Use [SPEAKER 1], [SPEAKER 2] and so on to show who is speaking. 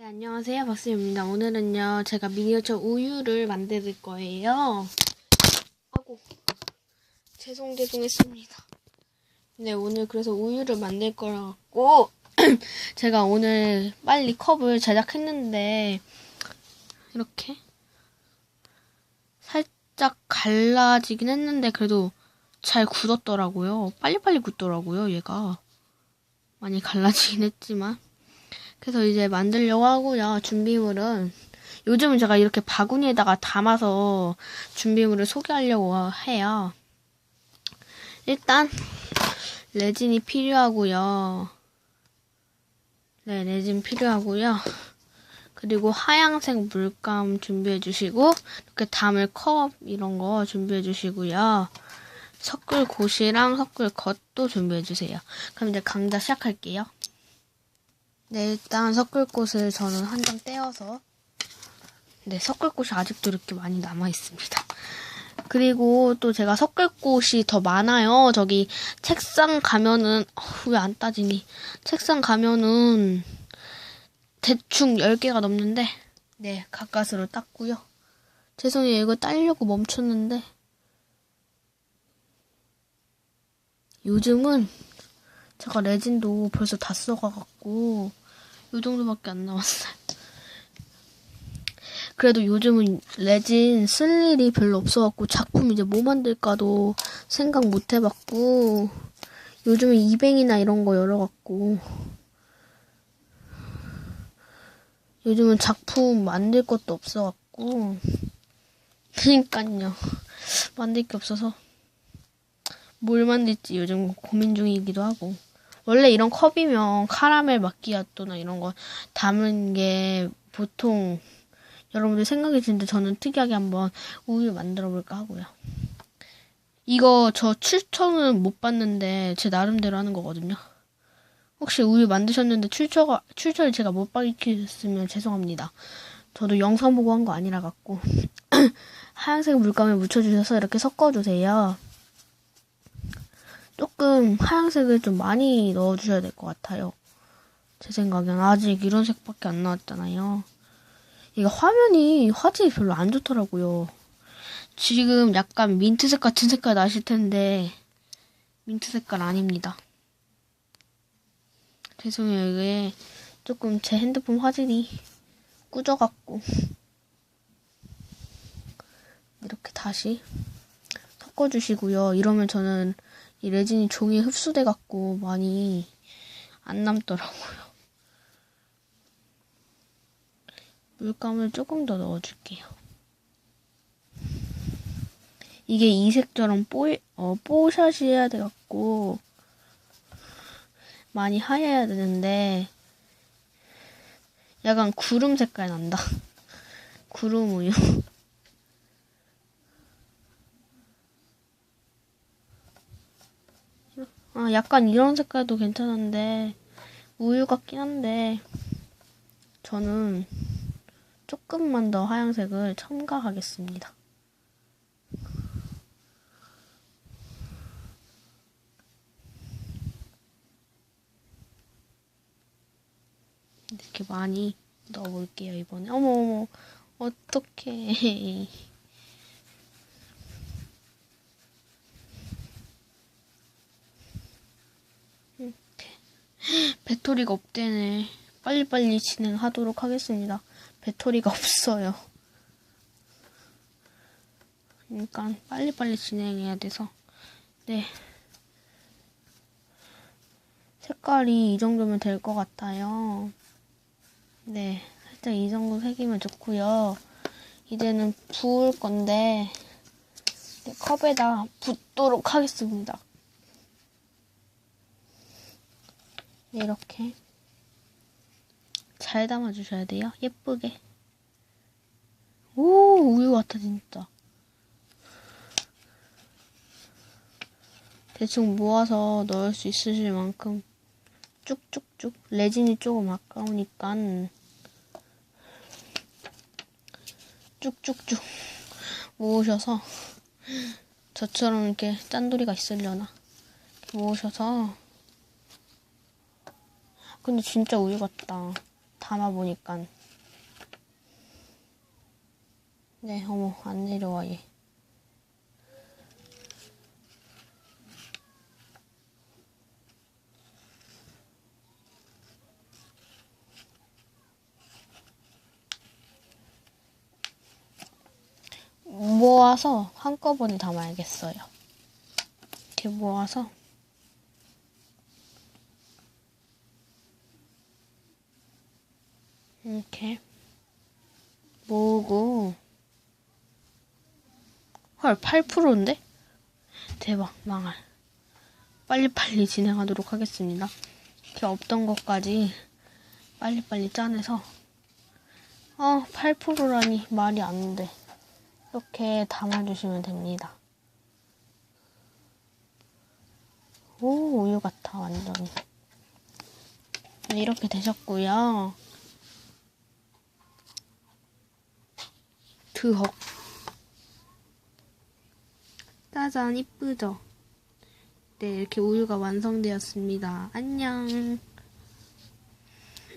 [SPEAKER 1] 네, 안녕하세요. 박수입니다. 오늘은요, 제가 미니어처 우유를 만들 거예요. 아고, 죄송, 죄송했습니다. 네, 오늘 그래서 우유를 만들 거라고, 제가 오늘 빨리 컵을 제작했는데, 이렇게, 살짝 갈라지긴 했는데, 그래도 잘 굳었더라고요. 빨리빨리 굳더라고요, 얘가. 많이 갈라지긴 했지만. 그래서 이제 만들려고 하고요. 준비물은 요즘은 제가 이렇게 바구니에다가 담아서 준비물을 소개하려고 해요. 일단 레진이 필요하고요. 네, 레진 필요하고요. 그리고 하양색 물감 준비해 주시고 이렇게 담을 컵 이런 거 준비해 주시고요. 섞을 곳이랑 섞을 겉도 준비해 주세요. 그럼 이제 강좌 시작할게요. 네, 일단 섞을 곳을 저는 한 장 떼어서 네, 섞을 곳이 아직도 이렇게 많이 남아 있습니다. 그리고 또 제가 섞을 곳이 더 많아요. 저기 책상 가면은 왜안 따지니? 책상 가면은 대충 10개가 넘는데 네, 가까스로 땄고요. 죄송해요. 이거 따려고 멈췄는데 요즘은 제가 레진도 벌써 다 써가갖고 요 정도밖에 안 남았어요. 그래도 요즘은 레진 쓸 일이 별로 없어갖고 작품 이제 뭐 만들까도 생각 못 해봤고 요즘은 이뱅이나 이런 거 열어갖고 요즘은 작품 만들 것도 없어갖고 그니까요 만들 게 없어서 뭘 만들지 요즘 고민 중이기도 하고 원래 이런 컵이면 카라멜 마끼아또나 이런 거 담은 게 보통 여러분들 생각이 드는데 저는 특이하게 한번 우유 만들어 볼까 하고요. 이거 저 출처는 못 봤는데 제 나름대로 하는 거거든요. 혹시 우유 만드셨는데 출처가 출처를 제가 못 밝혔으면 죄송합니다. 저도 영상 보고 한 거 아니라 갖고 하얀색 물감을 묻혀주셔서 이렇게 섞어주세요. 조금 하얀색을 좀 많이 넣어주셔야 될 것 같아요. 제 생각엔 아직 이런 색밖에 안 나왔잖아요. 이게 화면이 화질이 별로 안 좋더라고요. 지금 약간 민트색 같은 색깔 나실 텐데 민트 색깔 아닙니다. 죄송해요. 이게 조금 제 핸드폰 화질이 꾸져갖고 이렇게 다시 섞어주시고요. 이러면 저는 이 레진이 종이에 흡수돼 갖고 많이 안 남더라고요. 물감을 조금 더 넣어줄게요. 이게 이색처럼 뽀, 어, 뽀샷이 해야 돼갖고 많이 하얘야 되는데 약간 구름 색깔 난다. 구름 우유. 아, 약간 이런 색깔도 괜찮은데, 우유 같긴 한데, 저는 조금만 더 하얀색을 첨가하겠습니다. 이렇게 많이 넣어볼게요, 이번에. 어머, 어머, 어떡해. 배터리가 없대네. 빨리빨리 진행하도록 하겠습니다. 배터리가 없어요. 그러니까 빨리빨리 진행해야 돼서. 네. 색깔이 이 정도면 될 것 같아요. 네. 살짝 이 정도 색이면 좋고요. 이제는 부을 건데 네, 컵에다 붓도록 하겠습니다. 네, 이렇게 잘 담아주셔야 돼요. 예쁘게. 오, 우유 같아, 진짜. 대충 모아서 넣을 수 있으실 만큼 쭉쭉쭉. 레진이 조금 아까우니까 쭉쭉쭉 모으셔서 저처럼 이렇게 짠돌이가 있으려나 모으셔서 근데 진짜 우유 같다. 담아보니까. 네, 어머, 안 내려와, 얘. 모아서 한꺼번에 담아야겠어요. 이렇게 모아서 이렇게 모으고 헐 8%인데? 대박 망할 빨리빨리 진행하도록 하겠습니다. 이렇게 없던 것까지 빨리빨리 짜내서 아 8%라니 말이 안 돼. 이렇게 담아주시면 됩니다. 오, 우유 같아, 완전히. 네, 이렇게 되셨고요. 드헉. 짜잔, 이쁘죠? 네, 이렇게 우유가 완성되었습니다. 안녕.